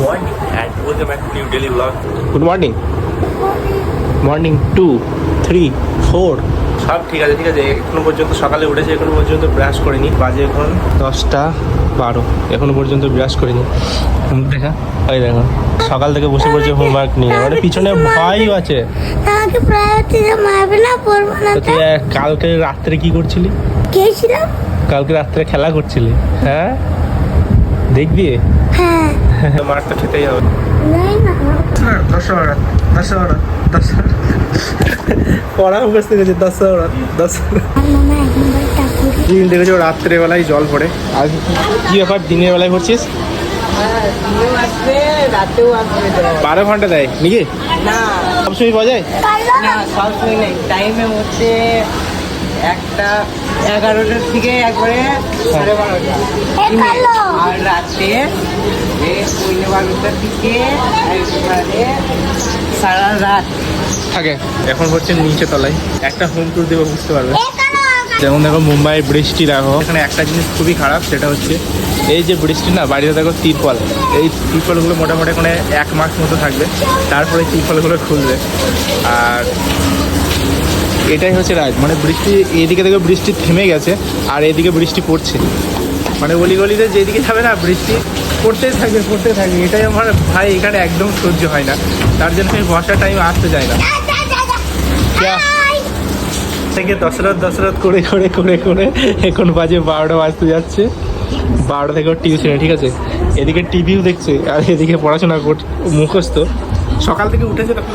morning and welcome back to new daily vlog. Good morning morning two three four সব ঠিক আছে ঠিক আছে। এখনও পর্যন্ত সকালে উঠেছে এখনও পর্যন্ত ব্রাশ করিনি। বাজে এখন দশটা বারো। এখনও পর্যন্ত ব্রাশ করিনি। দেখা? ওই দেখো সকাল থেকে বসে পড়ছে হোমওয়ার্ক নিয়ে। মানে পিছনে ভয়ও আছে। তুই কালকে রাত্রে কি করছিলি? কালকে রাত্রে খেলা করছিলি হ্যাঁ? দেখবি? হ্যাঁ। মার তো খেতেই হবে। দশ পড়া মুখস্থ গেছে আর দিন দেখেছ রাত্রেবেলায় জল পড়ে আজ কি ব্যাপার দিনের বেলায় জল। বারো ঘণ্টা দেয় নাকি? না। সবসময় পাওয়া যায়? না। সব সময় নেই। টাইমে হচ্ছে একটা এগারোটার থেকে একবারে সাড়ে বারোটা। আর রাতে পৌনে বারোটার থেকে একবারে সারা রাত। থাকে এখন হচ্ছে নিচে তলায়। একটা হোম ট্যুর দেবো বুঝতে পারবে। যেমন দেখো মুম্বাই বৃষ্টি দেখো। এখানে একটা জিনিস খুবই খারাপ সেটা হচ্ছে এই যে বৃষ্টি না বাড়িতে দেখো তিরপল। এই তিরপলগুলো মোটামুটি এখানে এক মাস মতো থাকবে। তারপরে তিরপলগুলো খুলবে। আর এটাই হচ্ছে রাত। মানে বৃষ্টি এদিকে থেকে বৃষ্টি থেমে গেছে আর এদিকে বৃষ্টি পড়ছে। মানে অলিগলিতে যেদিকে যাবে না বৃষ্টি পড়তেই থাকবে পড়তে থাকবে। এটাই আমার ভাই এখানে একদম সহ্য হয় না। তার জন্য আমি বর্ষার টাইম আসতে চাই না। হ্যাঁ, হ্যাঁ, হ্যাঁ, থেকে দশরথ দশরথ করে করে করে করে এখন বাজে বারোটা বাজতে যাচ্ছে। বারোটা থেকে টিউশনে ঠিক আছে? এদিকে টিভিও দেখছে আর এদিকে পড়াশোনা মুখস্থ। সকাল থেকে উঠেছে তখন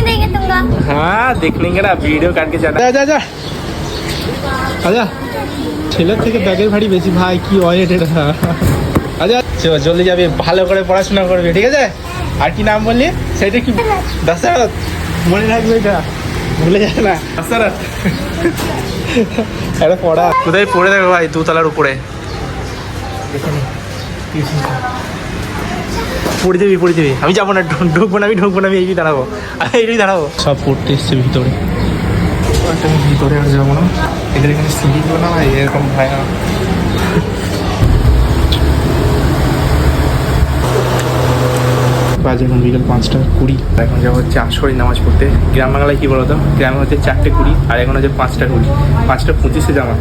नहीं देंगे तुमको हाँ देख लेंगे ना वीडियो काट के जाना जा जा আজা ছেলের থেকে ব্যাগের ভারী বেশি ভাই কি ওয়েট এটা আচ্ছা চল জলদি যাবে ভালো করে পড়াশোনা করবে ঠিক আছে আর কি নাম বললি সেটা কি দশরথ মনে রাখবে এটা ভুলে যাবে না দশরথ এটা পড়া কোথায় পড়ে দেখো ভাই দুতলার উপরে এখানে tuition center। পড়ে যাবি পড়ে যাবি আমি যাব না ঢুক- ঢুকবো না আমি ঢুকবো না আমি এই দাঁড়াবো। আমি এই দাঁড়াবো। সব পড়তে এসছে ভিতরে। আমি ভিতরে আর যাব না। এদের এখানে সিঁড়িগুলো না ভাই এরকম হয় না বাজে এখন বিকেল পাঁচটা কুড়ি। এখন যাব হচ্ছে আসরের নামাজ পড়তে। গ্রাম বাংলায় কী বলতো? গ্রামে হচ্ছে চারটে কুড়ি আর এখন হচ্ছে পাঁচটা কুড়ি। পাঁচটা পঁচিশে জামা।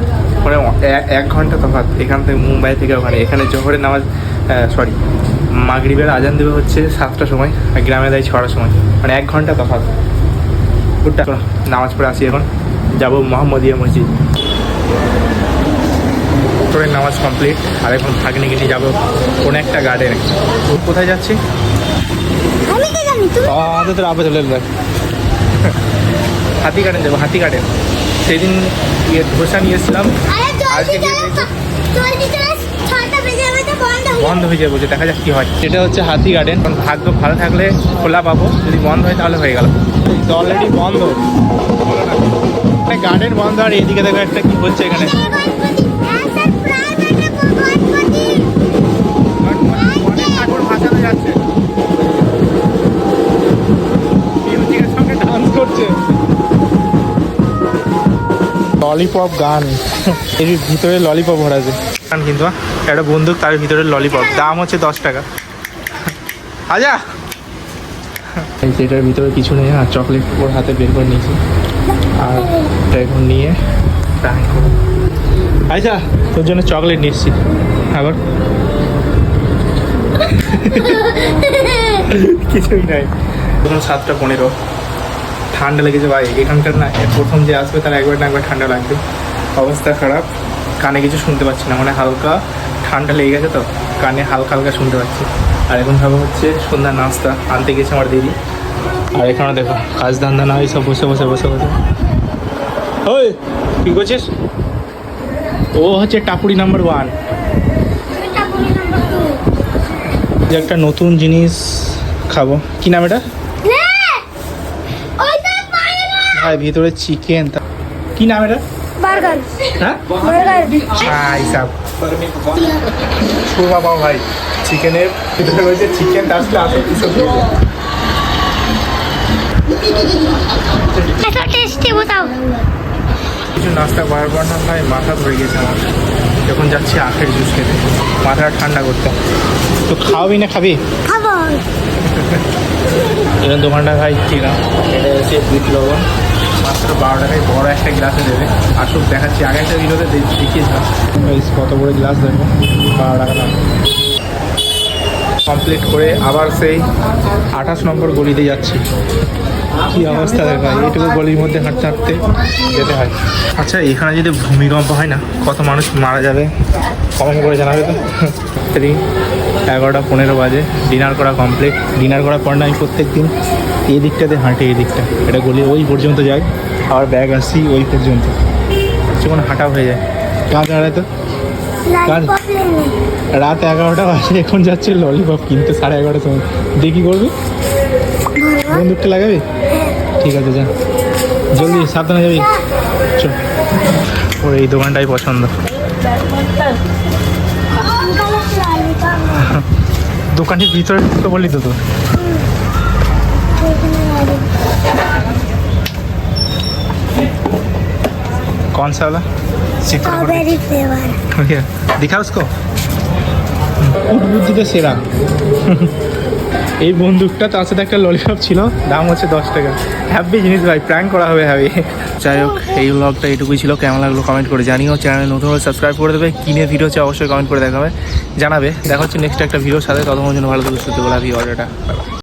মানে এ- এক ঘণ্টা তফাৎ। এখান থেকে মুম্বাই থেকে ওখানে। এখানে জোহরের নামাজ সরি মাগরিবের আজান দেবে হচ্ছে সাতটার সময় আর গ্রামে দেয় ছটার সময়। মানে এক ঘণ্টা তফাৎ। গুডটা নামাজ পড়ে আসি এখন। যাব মোহাম্মদিয়া মসজিদ। তোর নামাজ কমপ্লিট আর এখন ভাগ্নে নিয়ে যাব কোনো একটা গার্ডেনে কোথায় যাচ্ছি? আমাদের তো চলে হাতি গার্ডেন যাব হাতি গার্ডেন সেদিন ইয়ে ধোসা নিয়ে এসেছিলাম। আজকে জলদি গিয়ে যাও জলদি চলে ছটা বেজে যাবে তো বন্ধ হয়ে যাবে দেখা যাক কি হয়। এটা হচ্ছে হাতি গার্ডেন ভাগ্য ভালো থাকলে খোলা পাবো, যদি বন্ধ হয় তাহলে হয়ে গেল। অলরেডি বন্ধ। গার্ডেন বন্ধ, আর এইদিকে দেখো একটা কি হচ্ছে এখানে। ললিপপ গান। এর ভিতরে ললিপপ ভরা আছে গান কিন্তু? একটা বন্দুক তার ভিতরে ললিপপ। দাম হচ্ছে দশ টাকা। আজা! এটার ভিতরে কিছু নেই আর চকলেট ওর হাতে বের করে নিয়েছি। আর এটা এখন নিয়ে ট্রাই করব। আচ্ছা তোর জন্য চকলেট নিচ্ছি। আবার? কিছুই নাই। সাতটা পনেরো। ঠান্ডা লেগেছে ভাই। এখানকার না প্রথম যে আসবে তার একবার না একবার ঠান্ডা লাগবে। অবস্থা খারাপ। কানে কিছু শুনতে পাচ্ছি না মানে হালকা ঠান্ডা লেগে গেছে তো কানে হালকা হালকা শুনতে পাচ্ছি। আর এখন ভাবে হচ্ছে সন্ধ্যা নাস্তা আনতে গেছে আমার দিদি। আর এখানে দেখো কাজ ধান্দা না সব বসে বসে বসে বসে। ওই কি করছিস? ও হচ্ছে টাপুরি নাম্বার ওয়ান। যে একটা নতুন জিনিস খাব। কি নাম এটা নে ওইটা পারে না ভাই ভিতরে চিকেন কি নাম এটা? হ্যাঁ? সাব। ভাই চিকেনের চিকেন কিছু নাস্তা না ভাই মাথা ধরে গেছে আমার। যখন যাচ্ছি আখের জুস খেতে মাথাটা ঠান্ডা করতে তো খাওয়াবি না খাবি? দু ঘণ্টা ভাই কিনা এটা হচ্ছে মাত্র বারো টাকায় বড় একটা গ্লাসে দেবে। আর আসুক দেখাচ্ছি। আগে একটা ভিডিওতে দেখিয়েছিলাম কত বড় গ্লাস দেবে বারো টাকা দাম। কমপ্লিট করে আবার সেই আঠাশ নম্বর গলিতে যাচ্ছি। কি অবস্থা দেখ ভাই? এইটুকু গলির মধ্যে হাঁটতে হাঁটতে যেতে হয়। আচ্ছা এখানে যদি ভূমিকম্প হয় না কত মানুষ মারা যাবে? কমেন্ট করে জানাবে তো। এগারোটা পনেরো বাজে। ডিনার করা কমপ্লিট ডিনার করার পর না আমি প্রত্যেক দিন এই দিকটাতে হাঁটি এই দিকটা। এটা গলি ওই পর্যন্ত যাই আবার ব্যাগ আসি ওই পর্যন্ত। যখন হাঁটা হয়ে যায়। কাজ হারায় তো রাত এগারোটা বাজে এখন যাচ্ছে ললিপপ কিনতে সাড়ে এগারোটার সময়। কী করবি? বন্দুকটা লাগাবি? ঠিক আছে যা। জলদি সাবধানে যাবি। চল। ওর এই দোকানটাই পছন্দ। দোকানের ভিতরে ঢুকতে বললি তো তো कौन सा वाला स्ट्रॉबेरी फ्लेवर भैया दिखा उसको উঠবুদ্ধিতে সেরা এই বন্দুকটা তার সাথে একটা ললিপপ ছিল, দাম হচ্ছে দশ টাকা। হ্যাপি জিনিস ভাই প্র্যাঙ্ক করা হবে হ্যাপি যাই হোক, এই ব্লগটা এটুকুই ছিল, কেমন লাগল কমেন্ট করে জানিও। চ্যানেল নতুন হলে সাবস্ক্রাইব করে দেবে, কিনে ভিডিও হচ্ছে অবশ্যই কমেন্ট করে দেখাবে, জানাবে। দেখা হচ্ছে নেক্সট একটা ভিডিওর সাথে ততক্ষণ জন্য ভালো থাকবে সুস্থ বলা ভিডিওটা